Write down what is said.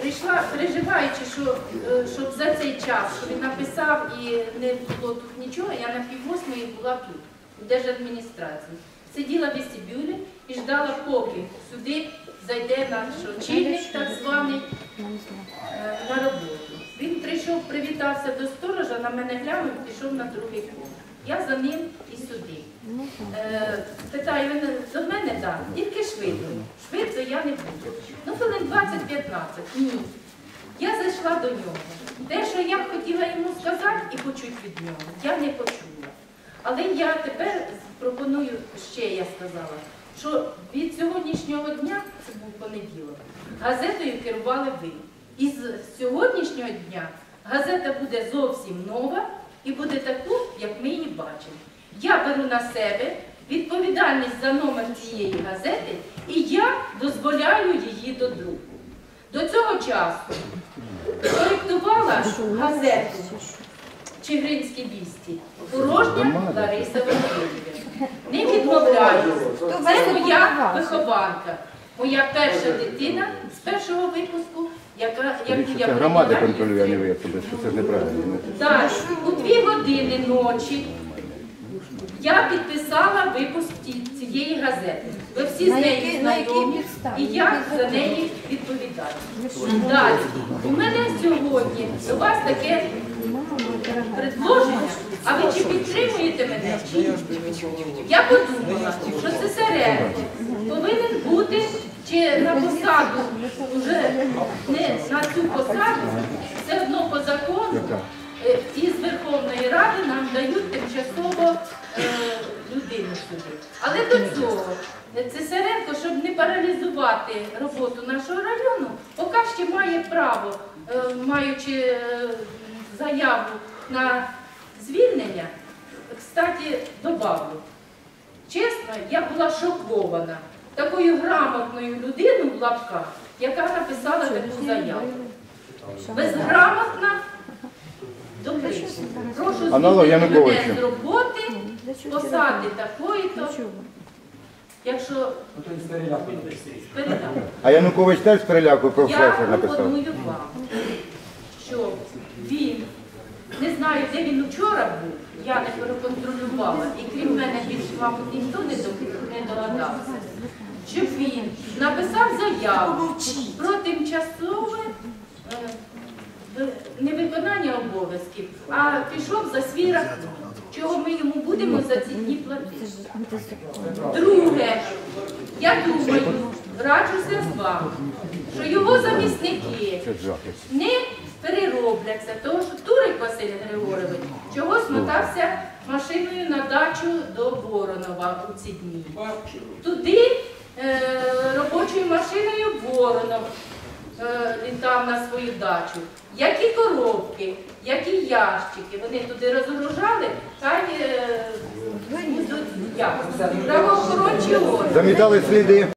прийшла, переживаючи, що е, щоб за цей час, що він написав і не було тут нічого, я на пів восьмої була тут, в держадміністрації. Сиділа в вестибюлі і ждала, поки сюди зайде наш очільник, так званий, е, на роботу. Він прийшов, привітався до сторожа, на мене глянув, пішов на другий поверх. Я за ним і сюди. Е, питаю, він до мене так, тільки швидко. Швидко я не буду. Хвилин 20-15. Ні. Я зайшла до нього. Те, що я хотіла йому сказати і почути від нього, я не почула. Але я тепер пропоную ще, я сказала, що від сьогоднішнього дня, це був понеділок, газетою керували ви. І з сьогоднішнього дня газета буде зовсім нова і буде таку, як ми її бачимо. Я беру на себе відповідальність за номер цієї газети і я дозволяю її до друку. До цього часу коректувала газету Чигиринські вісті. Порожня Лариса Васильівна. Не відмовляю. Це моя вихованка, моя перша дитина з першого випуску, яка яку я громада контролює, а не ви особисто. Це ж неправильно. Далі, у дві години ночі я підписала випуск цієї газети. Ви всі з На нею якій- на якій знайомі, підставі? і я за неї відповідаю. Далі, у мене сьогодні до вас таке предложення, а ви чи підтримуєте мене? чи ні? Я подумала, що це повинен бути чи на посаду, вже не на цю посаду, все одно по закону е, із Верховної Цесаренко, щоб не паралізувати роботу нашого району, поки ще має право, е, маючи е, заяву на звільнення, кстати, добавлю. Чесно, я була шокована. Такою грамотною людиною в лапках, яка написала таку заяву. Безграмотна. Прошу звільнити з роботи, посади такої-то, якщо передам. А Янукович теж з переляку Я професор написав. пропоную вам, що він, не знаю, де він вчора був, я не переконтролювала, і крім мене більше, мабуть, ніхто не догадався, щоб він написав заяву про тимчасове е, невиконання обов'язків, а пішов за свій рахунок. Чого ми йому будемо за ці дні платити? Друге, я думаю, раджуся з вами, що його замісники не переробляться, тому що Турик Василь Григорович чогось мотався машиною на дачу до Воронова у ці дні. Туди е, робочою машиною Воронов літав на свою дачу. Які коробки, які ящики, вони туди розгружали, хай е, будуть як, правоохорончі органи. Замітали сліди.